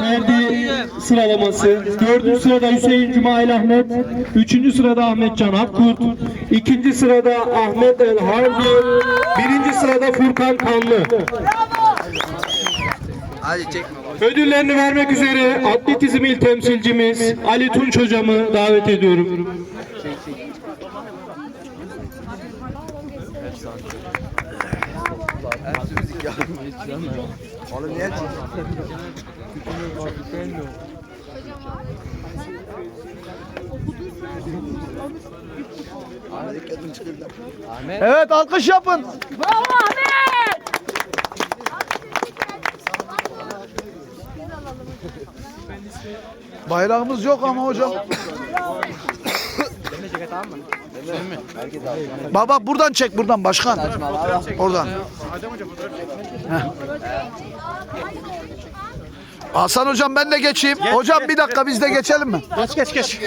verdiği sıralaması. Dördüncü sırada Hüseyin Cumail Ahmet. Üçüncü sırada Ahmet Can Akkurt. İkinci sırada Ahmet El Harbi. Birinci sırada Furkan Kanlı. Ödüllerini vermek üzere atletizm il temsilcimiz Ali Tunç hocamı davet ediyorum. Oğlum niye Evet alkış yapın. Bravo Ahmet! Bayrağımız yok ama hocam. Baba buradan çek buradan başkan. Oradan. Heh. Hasan hocam ben de geçeyim. Hocam bir dakika biz de geçelim mi? Geç geç geç.